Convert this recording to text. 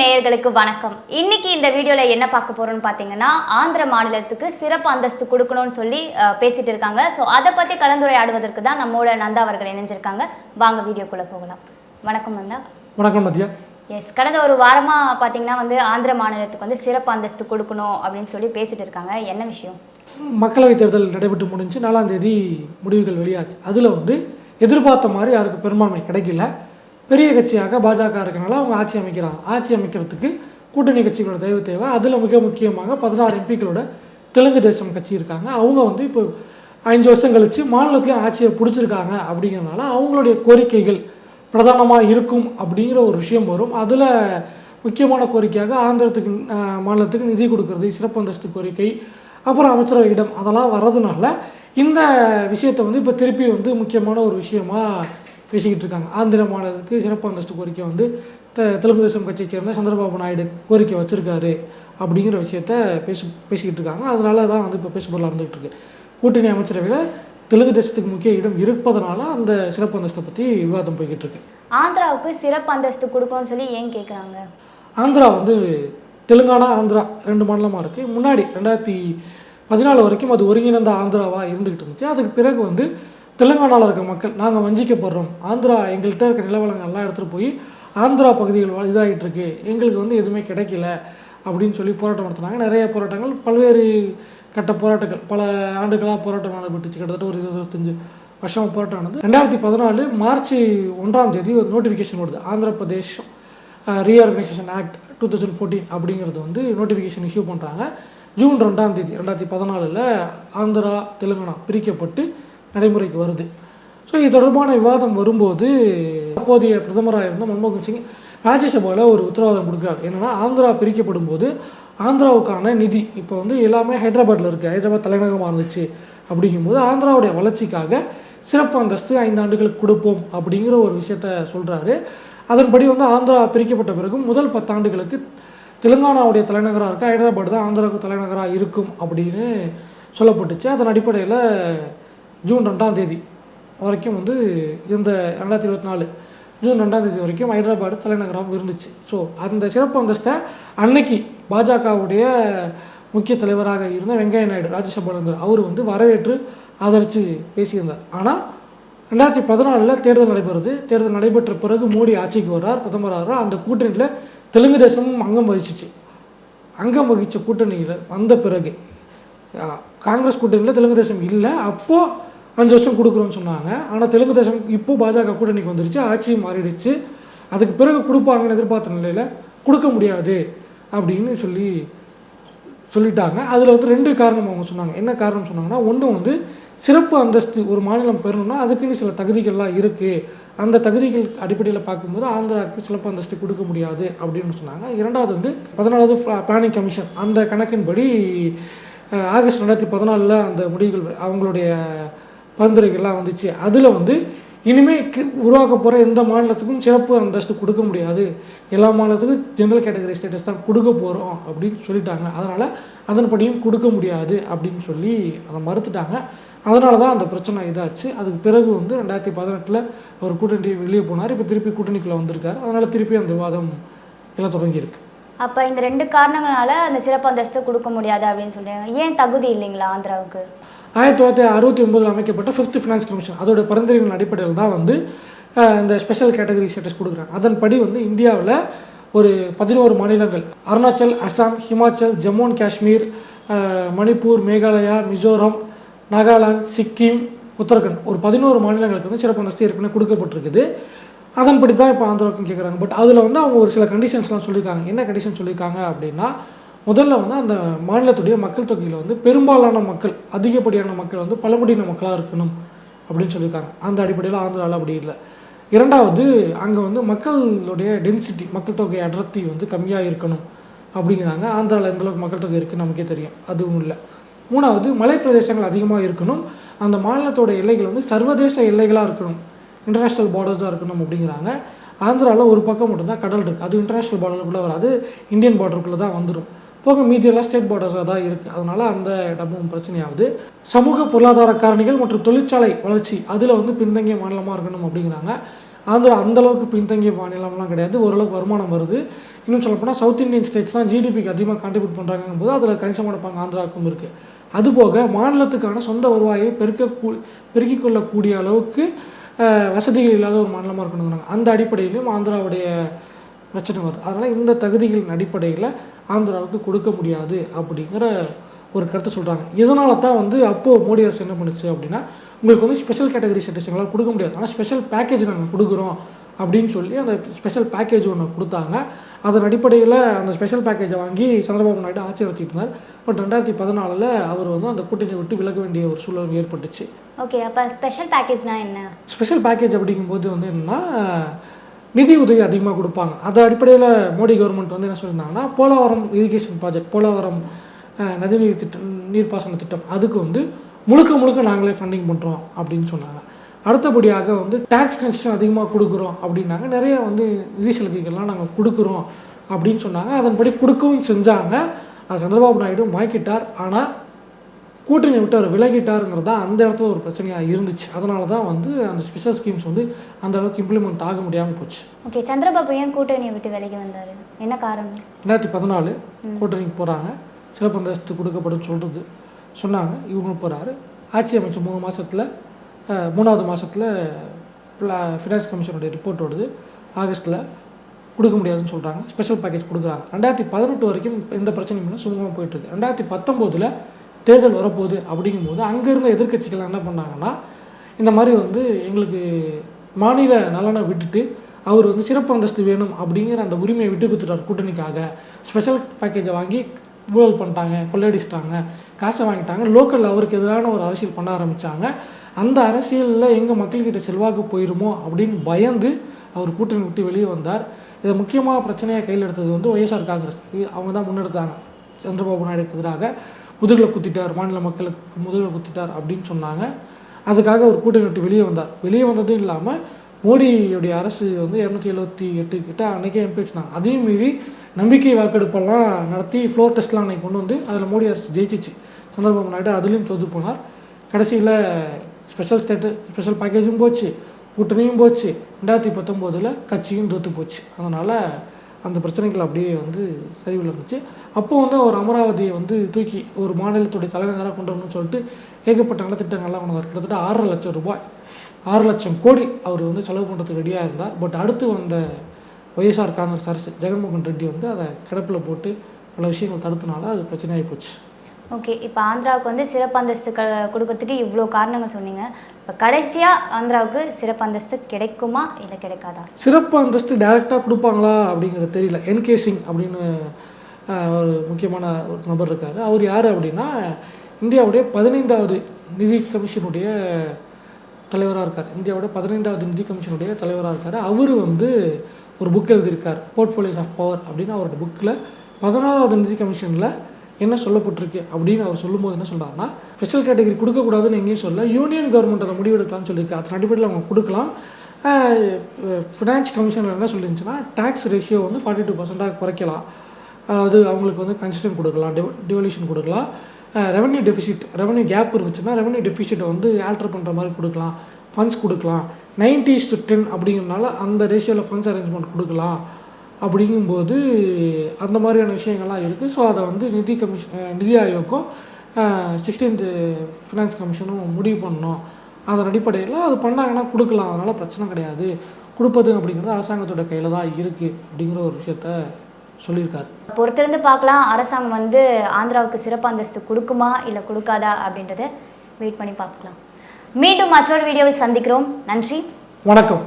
நேயர்களுக்கு வணக்கம். இன்னைக்கு இந்த வீடியோல என்ன பார்க்க போறோம்னு பாத்தீங்கன்னா ஆந்திர மாநிலத்துக்கு சிறப்பு அந்தஸ்து கொடுக்கணும்னு சொல்லி பேசிட்டு இருக்காங்க. ஸோ அதை பத்தி கலந்துரையாடுவதற்கு தான் நம்மோட நந்தா அவர்கள் இணைஞ்சிருக்காங்க. வாங்க வீடியோக்குள்ள போகலாம். வணக்கம் நந்தா. வணக்கம் மதியா. எஸ் கடந்த ஒரு வாரமா பாத்தீங்கன்னா வந்து ஆந்திர மாநிலத்துக்கு வந்து சிறப்பு அந்தஸ்து கொடுக்கணும் அப்படின்னு சொல்லி பேசிட்டு இருக்காங்க. என்ன விஷயம்? மக்களவைத் தேர்தல் நடைபெற்று முடிஞ்சு நாலாம் தேதி முடிவுகள் வெளியாச்சு. அதில் வந்து எதிர்பார்த்த மாதிரி யாருக்கு பெரும்பான்மை கிடைக்கல. பெரிய கட்சியாக பாஜக இருக்கனால அவங்க ஆட்சி அமைக்கிறாங்க. ஆட்சி அமைக்கிறதுக்கு கூட்டணி கட்சிகளோட தயவு தேவை. அதில் மிக முக்கியமாக பதினாறு எம்பிக்களோட தெலுங்கு தேசம் கட்சி இருக்காங்க. அவங்க வந்து இப்போ அஞ்சு வருஷம் கழித்து மாநிலத்திலையும் ஆட்சியை பிடிச்சிருக்காங்க அப்படிங்கிறனால அவங்களுடைய கோரிக்கைகள் பிரதானமாக இருக்கும் அப்படிங்கிற ஒரு விஷயம் வரும். அதில் முக்கியமான கோரிக்கையாக ஆந்திரத்துக்கு மாநிலத்துக்கு நிதி கொடுக்கறது சிறப்பு அந்தஸ்து கோரிக்கை அப்புறம் அமைச்சரவை இடம் அதெல்லாம் வர்றதுனால இந்த விஷயத்தை வந்து இப்போ திருப்பி வந்து முக்கியமான ஒரு விஷயமாக பேசிக்கிட்டு இருக்காங்க ஆந்திர மாநிலத்துக்கு சிறப்பு அந்தஸ்து கோரிக்கை வந்து த தெலுங்கு தேசம் கட்சியை சேர்ந்த சந்திரபாபு நாயுடு கோரிக்கை வச்சிருக்காரு அப்படிங்கிற விஷயத்த பேசி பேசிக்கிட்டு இருக்காங்க அதனால தான் வந்து இப்போ பேசுபொருளாக இருந்துகிட்டு இருக்கு கூட்டணி அமைச்சரவையில் தெலுங்கு தேசத்துக்கு முக்கிய இடம் இருப்பதனால அந்த சிறப்பு அந்தஸ்தை பற்றி விவாதம் போய்கிட்டு இருக்கு ஆந்திராவுக்கு சிறப்பு அந்தஸ்து கொடுக்கணும்னு சொல்லி ஏன் கேக்குறாங்க? ஆந்திரா வந்து தெலுங்கானா ஆந்திரா ரெண்டு மாநிலமாக இருக்குது முன்னாடி ரெண்டாயிரத்தி பதினாலு வரைக்கும் அது ஒருங்கிணைந்த ஆந்திராவாக இருந்துகிட்டு இருந்துச்சு அதுக்கு பிறகு வந்து தெலுங்கானாவில் இருக்க மக்கள் நாங்கள் வஞ்சிக்கப்படுறோம். ஆந்திரா எங்கள்கிட்ட இருக்க நிலவளங்கள் எல்லாம் எடுத்துகிட்டு போய் ஆந்திரா பகுதிகள் இதாகிட்டு இருக்கு எங்களுக்கு வந்து எதுவுமே கிடைக்கல அப்படின்னு சொல்லி போராட்டம் நடத்தினாங்க. நிறைய போராட்டங்கள் பல்வேறு கட்ட போராட்டங்கள். பல ஆண்டுகளாக போராட்டம் நடைபெற்றுச்சு. கிட்டத்தட்ட ஒரு இருபத்தஞ்சு வருஷம் போராட்டம் நடந்து ரெண்டாயிரத்தி பதினாலு மார்ச் ஒன்றாம் தேதி ஒரு நோட்டிஃபிகேஷன் வருது. Andhra Pradesh reorganisation act two thousand fourteen அப்படிங்கிறது வந்து நோட்டிஃபிகேஷன் இஷ்யூ பண்ணுறாங்க ஜூன் ரெண்டாம் தேதி ரெண்டாயிரத்தி பதினாலில் ஆந்திரா தெலுங்கானா பிரிக்கப்பட்டு நடைமுறைக்கு வருது. ஸோ இது தொடர்பான விவாதம் வரும்போது அப்போதைய பிரதமராக இருந்த மன்மோகன் சிங் ராஜ்யசபாவில் ஒரு உத்தரவாதம் கொடுக்குறாரு. என்னென்னா ஆந்திரா பிரிக்கப்படும் போது ஆந்திராவுக்கான நிதி இப்போ வந்து எல்லாமே ஹைதராபாத்தில் இருக்குது ஹைதராபாத் தலைநகரமாக இருந்துச்சு. அப்படிங்கும்போது ஆந்திராவுடைய வளர்ச்சிக்காக சிறப்பு அந்தஸ்து ஐந்து ஆண்டுகளுக்கு கொடுப்போம் அப்படிங்கிற ஒரு விஷயத்த சொல்கிறாரு அதன்படி வந்து ஆந்திரா பிரிக்கப்பட்ட பிறகு முதல் பத்தாண்டுகளுக்கு தெலுங்கானாவுடைய தலைநகராக இருக்குது ஹைதராபாத் தான் ஆந்திராவுக்கு தலைநகராக இருக்கும் அப்படின்னு சொல்லப்பட்டுச்சு. அதன் அடிப்படையில் ஜூன் ரெண்டாம் தேதி வரைக்கும் வந்து இந்த ரெண்டாயிரத்தி இருபத்தி நாலு ஜூன் ரெண்டாம் தேதி வரைக்கும் ஹைதராபாத் தலைநகராகவும் இருந்துச்சு. ஸோ அந்த சிறப்பு அந்தஸ்தை அன்னைக்கு பாஜகவுடைய முக்கிய தலைவராக இருந்த வெங்கையா நாயுடு ராஜ்யசபாவில் இருந்தார் அவர் வந்து வரவேற்று ஆதரித்து பேசியிருந்தார். ஆனால் ரெண்டாயிரத்தி பதினாலில் தேர்தல் நடைபெறுது. தேர்தல் நடைபெற்ற பிறகு மோடி ஆட்சிக்கு வர்றார். பிரதமர் ஆகிறார் அந்த கூட்டணியில் தெலுங்கு தேசமும் அங்கம் வகிச்சிச்சு. அங்கம் வகித்த கூட்டணியில் வந்த பிறகு காங்கிரஸ் கூட்டணியில் தெலுங்கு தேசம் இல்லை. அப்போது அஞ்சு வருஷம் கொடுக்குறோன்னு சொன்னாங்க. ஆனால் தெலுங்கு தேசம் இப்போ பாஜக கூட்டணிக்கு வந்துருச்சு ஆட்சி மாறிடுச்சு. அதுக்கு பிறகு கொடுப்பாங்கன்னு எதிர்பார்த்த நிலையில் கொடுக்க முடியாது அப்படின்னு சொல்லி சொல்லிட்டாங்க. அதில் வந்து ரெண்டு காரணம் அவங்க சொன்னாங்க. என்ன காரணம் சொன்னாங்கன்னா ஒன்று வந்து சிறப்பு அந்தஸ்து ஒரு மாநிலம் பெறணும்னா அதுக்குன்னு சில தகுதிகள்லாம் இருக்குது அந்த தகுதிகள் அடிப்படையில் பார்க்கும்போது ஆந்திராவுக்கு சிறப்பு அந்தஸ்து கொடுக்க முடியாது அப்படின்னு சொன்னாங்க. இரண்டாவது வந்து பதினாலாவது பிளானிங் கமிஷன் அந்த கணக்கின்படி ஆகஸ்ட் ரெண்டாயிரத்தி பதினாலில் அந்த முடிவுகள் அவங்களுடைய பரிந்துரைகள்லாம் வந்துச்சு. அதில் வந்து இனிமேல் உருவாக்க போகிற எந்த மாநிலத்துக்கும் சிறப்பு அந்தஸ்து கொடுக்க முடியாது. எல்லா மாநிலத்துக்கும் ஜென்ரல் கேட்டகரி ஸ்டேட்டஸ் தான் கொடுக்க போகிறோம் அப்படின்னு சொல்லிட்டாங்க. அதனால் அதன்படியும் கொடுக்க முடியாது அப்படின்னு சொல்லி அதை மறுத்துட்டாங்க. அதனால தான் அந்த பிரச்சனை இதாச்சு. அதுக்கு பிறகு வந்து ரெண்டாயிரத்தி பதினெட்டில் அவர் கூட்டணி வெளியே போனார். இப்போ திருப்பி கூட்டணிக்குள்ளே வந்திருக்காரு. அதனால் திருப்பி அந்த விவாதம் எல்லாம் தொடங்கியிருக்கு. அப்போ இந்த ரெண்டு காரணங்களால அந்த சிறப்பு அந்தஸ்து கொடுக்க முடியாது அப்படின்னு சொல்றாங்க. ஏன் தகுதி இல்லைங்களா ஆந்திராவுக்கு? ஆயிரத்தி தொள்ளாயிரத்தி அறுபத்தி ஒன்பதில் அமைக்கப்பட்ட ஃபிஃப்த் ஃபினான்ஸ் கமிஷன் அதோட பரிந்துரைகளின் அடிப்படையில் தான் வந்து இந்த ஸ்பெஷல் கேட்டகரி ஸ்டேட்டஸ் கொடுக்குறாங்க. அதன்படி வந்து இந்தியாவில் ஒரு பதினோரு மாநிலங்கள். அருணாச்சல் அஸ்ஸாம் ஹிமாச்சல் ஜம்மு அண்ட் காஷ்மீர் மணிப்பூர் மேகாலயா மிசோரம் நாகாலாந்து சிக்கிம் உத்தரகண்ட். ஒரு பதினோரு மாநிலங்களுக்கு வந்து சிறப்பு அந்தஸ்து ஏற்கனவே கொடுக்கப்பட்டிருக்குது. அதன்படி தான் இப்போ ஆந்திராவுக்கும் கேட்குறாங்க பட் அதில் வந்து அவங்க ஒரு சில கண்டிஷன்ஸ்லாம் சொல்லியிருக்காங்க. என்ன கண்டிஷன் சொல்லியிருக்காங்க அப்படின்னா முதல்ல வந்து அந்த மாநிலத்துடைய மக்கள் தொகையில் வந்து பெரும்பாலான மக்கள் அதிகப்படியான மக்கள் வந்து பழங்குடியின மக்களாக இருக்கணும் அப்படின்னு சொல்லியிருக்காங்க. அந்த அடிப்படையில் ஆந்திராவில் அப்படி இல்லை. இரண்டாவது அங்கே வந்து மக்களுடைய டென்சிட்டி மக்கள் தொகை அடர்த்தி வந்து கம்மியாக இருக்கணும் அப்படிங்கிறாங்க. ஆந்திராவில் எந்தளவுக்கு மக்கள் தொகை இருக்குன்னு நமக்கே தெரியும். அதுவும் இல்லை. மூணாவது மலை பிரதேசங்கள் அதிகமாக இருக்கணும். அந்த மாநிலத்தோட எல்லைகள் வந்து சர்வதேச எல்லைகளாக இருக்கணும். இன்டர்நேஷ்னல் பார்டர்ஸாக இருக்கணும் அப்படிங்கிறாங்க. ஆந்திராவில் ஒரு பக்கம் மட்டும்தான் கடல் இருக்குது அது இன்டர்நேஷ்னல் பார்டருக்குள்ளே வராது. இந்தியன் பார்டருக்குள்ளே தான் வந்துடும் போக மீதியெல்லாம் ஸ்டேட் பார்டர்ஸாக தான் இருக்குது அதனால் அந்த இடமும் பிரச்சனையாகுது. சமூக பொருளாதார காரணிகள் மற்றும் தொழிற்சாலை வளர்ச்சி அதில் வந்து பின்தங்கிய மாநிலமாக இருக்கணும் அப்படிங்கிறாங்க. ஆந்திரா அந்த அளவுக்கு பின்தங்கிய மாநிலம்லாம் கிடையாது. ஓரளவுக்கு வருமானம் வருது. இன்னும் சொல்லப்போனால் சவுத் இந்தியன் ஸ்டேட்ஸ் தான் ஜிடிபிக்கு அதிகமாக கான்ட்ரிபியூட் பண்ணுறாங்கும் போது அதில் கணிசமான பங்கு ஆந்திராவுக்கும் இருக்குது அதுபோக மாநிலத்துக்கான சொந்த வருவாயை பெருக்க கூ பெருக்கிக் கொள்ளக்கூடிய அளவுக்கு வசதிகள் இல்லாத ஒரு மாநிலமாக இருக்கணுங்கிறாங்க. அந்த அடிப்படையிலும் ஆந்திராவுடைய பிரச்சனை வருது. அதனால் இந்த தகுதிகளின் அடிப்படையில் ஆந்திராவுக்கு கொடுக்க முடியாது அப்படிங்கிற ஒரு கருத்தை சொல்கிறாங்க இதனால தான் வந்து அப்போது மோடி அரசு என்ன பண்ணுச்சு அப்படின்னா உங்களுக்கு வந்து ஸ்பெஷல் கேட்டகரி ஸ்டேட்டஸ் எங்களால் கொடுக்க முடியாது. ஆனால் ஸ்பெஷல் பேக்கேஜ் நாங்கள் கொடுக்குறோம் அப்படின்னு சொல்லி அந்த ஸ்பெஷல் பேக்கேஜ் ஒன்று கொடுத்தாங்க. அதன் அடிப்படையில் அந்த ஸ்பெஷல் பேக்கேஜை வாங்கி சந்திரபாபு நாயுடு ஆட்சி நடத்திட்டு இருந்தார். பட் ரெண்டாயிரத்தி பதினாலில் அவர் வந்து அந்த கூட்டணியை விட்டு விலக வேண்டிய ஒரு சூழல் ஏற்பட்டுச்சு. ஓகே அப்போ ஸ்பெஷல் பேக்கேஜ்னா என்ன? ஸ்பெஷல் பேக்கேஜ் அப்படிங்கும்போது வந்து என்னன்னா நிதி உதவி அதிகமாக கொடுப்பாங்க. அது அடிப்படையில் மோடி கவர்மெண்ட் வந்து என்ன சொல்லியிருந்தாங்கன்னா போலவரம் இரிகேஷன் ப்ராஜெக்ட் போலவரம் நதிநீர் திட்டம் நீர்ப்பாசன திட்டம். அதுக்கு வந்து முழுக்க முழுக்க நாங்களே ஃபண்டிங் பண்ணுறோம் அப்படின்னு சொன்னாங்க. அடுத்தபடியாக வந்து டேக்ஸ் கன்செஷன் அதிகமாக கொடுக்குறோம் அப்படின்னாங்க. நிறைய வந்து நிதி சலுகைகள்லாம் நாங்கள் கொடுக்குறோம் அப்படின்னு சொன்னாங்க. அதன்படி கொடுக்கவும் செஞ்சாங்க. அது சந்திரபாபு நாயுடு வாங்கிட்டார் ஆனால் கூட்டணி விட்டு அவர் விலகிட்டாருங்கிறது தான் அந்த இடத்துல ஒரு பிரச்சனையாக இருந்துச்சு. அதனால தான் வந்து அந்த ஸ்பெஷல் ஸ்கீம்ஸ் வந்து அந்த அளவுக்கு இம்ப்ளிமெண்ட் ஆக முடியாமல் போச்சு. ஓகே சந்திரபாபு ஏன் கூட்டணியை விட்டு விலகி வந்தார்? என்ன காரணம்? ரெண்டாயிரத்தி பதினாலு கூட்டணிக்கு போகிறாங்க சிறப்பு அந்தஸ்து கொடுக்கப்படும் சொல்கிறது சொன்னாங்க. இவங்களும் போகிறாரு ஆட்சி அமைச்ச மூணு மாதத்தில் மூணாவது மாதத்தில் ஃபினான்ஸ் கமிஷனுடைய ரிப்போர்ட் வருது ஆகஸ்ட்டில் கொடுக்க முடியாதுன்னு சொல்கிறாங்க ஸ்பெஷல் பேக்கேஜ் கொடுக்குறாங்க. ரெண்டாயிரத்தி பதினெட்டு வரைக்கும் எந்த பிரச்சனையும் இல்லை சுமூகமாக போயிட்டுருக்கு ரெண்டாயிரத்தி பத்தொம்போதில் தேர்தல் வரப்போகுது அப்படிங்கும்போது அங்கே இருந்த என்ன பண்ணாங்கன்னா இந்த மாதிரி வந்து எங்களுக்கு மாநில நலனை விட்டுட்டு அவர் வந்து சிறப்பு அந்தஸ்து வேணும் அப்படிங்கிற அந்த உரிமையை விட்டு கொடுத்துட்டார் கூட்டணிக்காக. ஸ்பெஷல் பேக்கேஜை வாங்கி ஊழல் பண்ணிட்டாங்க கொள்ளையடிச்சிட்டாங்க காசை வாங்கிட்டாங்க லோக்கல் அவருக்கு எதிரான ஒரு அரசியல் பண்ண ஆரம்பித்தாங்க அந்த அரசியலில் எங்கள் மக்கள்கிட்ட செல்வாக்கு போயிருமோ அப்படின்னு பயந்து அவர் கூட்டணி விட்டு வெளியே வந்தார். இதை முக்கியமாக பிரச்சனையாக கையில் எடுத்தது வந்து ஒய்எஸ்ஆர் காங்கிரஸ். அவங்க தான் முன்னெடுத்தாங்க. சந்திரபாபு நாயுடுக்கு எதிராக. முதுகில் குத்திட்டார் மாநில மக்களுக்கு முதுகில் குத்திட்டார் அப்படின்னு சொன்னாங்க. அதுக்காக ஒரு கூட்டணி விட்டு வெளியே வந்தார். வெளியே வந்ததும் இல்லாமல் மோடியுடைய அரசு வந்து இரநூத்தி எழுபத்தி எட்டு கிட்ட அன்றைக்கே எம்பி தான் அதையும் மீறி நம்பிக்கை வாக்கெடுப்பெல்லாம் நடத்தி ஃப்ளோர் டெஸ்ட்லாம் அன்றைக்கி கொண்டு வந்து அதில் மோடி அரசு ஜெயிச்சிச்சு. சந்திரபாபு நாயுடு அதுலேயும் தோற்று போனார். கடைசியில் ஸ்பெஷல் ஸ்டேட்டு ஸ்பெஷல் பேக்கேஜும் போச்சு. கூட்டணியும் போச்சு. ரெண்டாயிரத்தி பத்தொம்போதில் கட்சியும் தோற்று போச்சு. அதனால் அந்த பிரச்சனைகள் அப்படியே வந்து சரிவில் இருந்துச்சு அப்போ வந்து அவர் அமராவதியை வந்து தூக்கி ஒரு மாநிலத்துடைய தலைநகராக கொண்டு வரணும்னு சொல்லிட்டு ஏகப்பட்ட நலத்திட்டங்கள்லாம் கொண்டு வந்தார் கிட்டத்தட்ட ஆறரை லட்சம் ரூபாய் ஆறு லட்சம் கோடி அவர் வந்து செலவு பண்ணுறதுக்கு ரெடியாக இருந்தார். பட் அடுத்து வந்த ஒய்எஸ்ஆர் காங்கிரஸ் அரசு ஜெகன்மோகன் ரெட்டி வந்து அதை கிடப்பில் போட்டு பல விஷயங்கள் தடுத்தனால அது பிரச்சனையாகி போச்சு. ஓகே இப்போ ஆந்திராவுக்கு வந்து சிறப்பு அந்தஸ்து க கொடுக்கறதுக்கு இவ்வளோ காரணங்கள் சொன்னீங்க. இப்போ கடைசியாக ஆந்திராவுக்கு சிறப்பு அந்தஸ்து கிடைக்குமா? இல்லை கிடைக்காதா? சிறப்பு அந்தஸ்து டைரெக்டாக கொடுப்பாங்களா? அப்படிங்கிறது தெரியல. என்கே சிங் அப்படின்னு ஒரு முக்கியமான ஒரு நபர் இருக்கார். அவர் யார் அப்படின்னா இந்தியாவுடைய பதினைந்தாவது நிதி கமிஷனுடைய தலைவராக இருக்கார். இந்தியாவோட பதினைந்தாவது நிதி கமிஷனுடைய தலைவராக இருக்கார். அவர் வந்து ஒரு புக் எழுதியிருக்கார். போர்ட்ஃபோலியோஸ் ஆஃப் பவர் அப்படின்னு அவரோட புக்கில் பதினாலாவது நிதி கமிஷனில் என்ன சொல்லப்பட்டிருக்கு அப்படின்னு அவர் சொல்லும்போது என்ன சொல்கிறாருன்னா ஸ்பெஷல் கேட்டகரி கொடுக்கக்கூடாதுன்னு எங்கேயும் சொல்ல யூனியன் கவர்மெண்ட் அதை முடிவெடுக்கலாம்னு சொல்லியிருக்கு. அதன் அடிப்படையில் அவங்க கொடுக்கலாம். ஃபினான்ஸ் கமிஷனில் என்ன சொல்லிருந்துச்சுன்னா டேக்ஸ் ரேஷியோ வந்து ஃபார்ட்டி டூ பர்சென்ட்டாக குறைக்கலாம். அதாவது அவங்களுக்கு வந்து கன்சிஸ்டன் கொடுக்கலாம் டிவல்யூஷன் கொடுக்கலாம். ரெவன்யூ டெபிசிட் ரெவன்யூ கேப் இருந்துச்சுன்னா ரெவன்யூ டெபிசிட்டை வந்து ஆல்டர் பண்ணுற மாதிரி கொடுக்கலாம். ஃபண்ட்ஸ் கொடுக்கலாம். நைன்டிஸ் டு டென் அப்படிங்கிறனால அந்த ரேஷியோவில் ஃபண்ட்ஸ் அரேஞ்ச்மெண்ட் கொடுக்கலாம். அப்படிங்கும்போது அந்த மாதிரியான விஷயங்கள்லாம் இருக்குது. ஸோ அதை வந்து நிதி கமிஷன் நிதி ஆயோக்கும் சிக்ஸ்டீன்த்து ஃபினான்ஸ் கமிஷனும் முடிவு பண்ணணும். அதன் அடிப்படையில் அது பண்ணாங்கன்னா கொடுக்கலாம். அதனால் பிரச்சனை கிடையாது. கொடுப்பது அப்படிங்கிறது அரசாங்கத்தோட கையில் தான் இருக்குது அப்படிங்கிற ஒரு விஷயத்த சொல்லியிருக்காரு. பொறுத்திருந்து பார்க்கலாம். அரசாங்கம் வந்து ஆந்திராவுக்கு சிறப்பு அந்தஸ்து கொடுக்குமா இல்லை கொடுக்காதா அப்படின்றத வெயிட் பண்ணி பார்க்கலாம். மீண்டும் மற்றொரு வீடியோவில் சந்திக்கிறோம். நன்றி. வணக்கம்.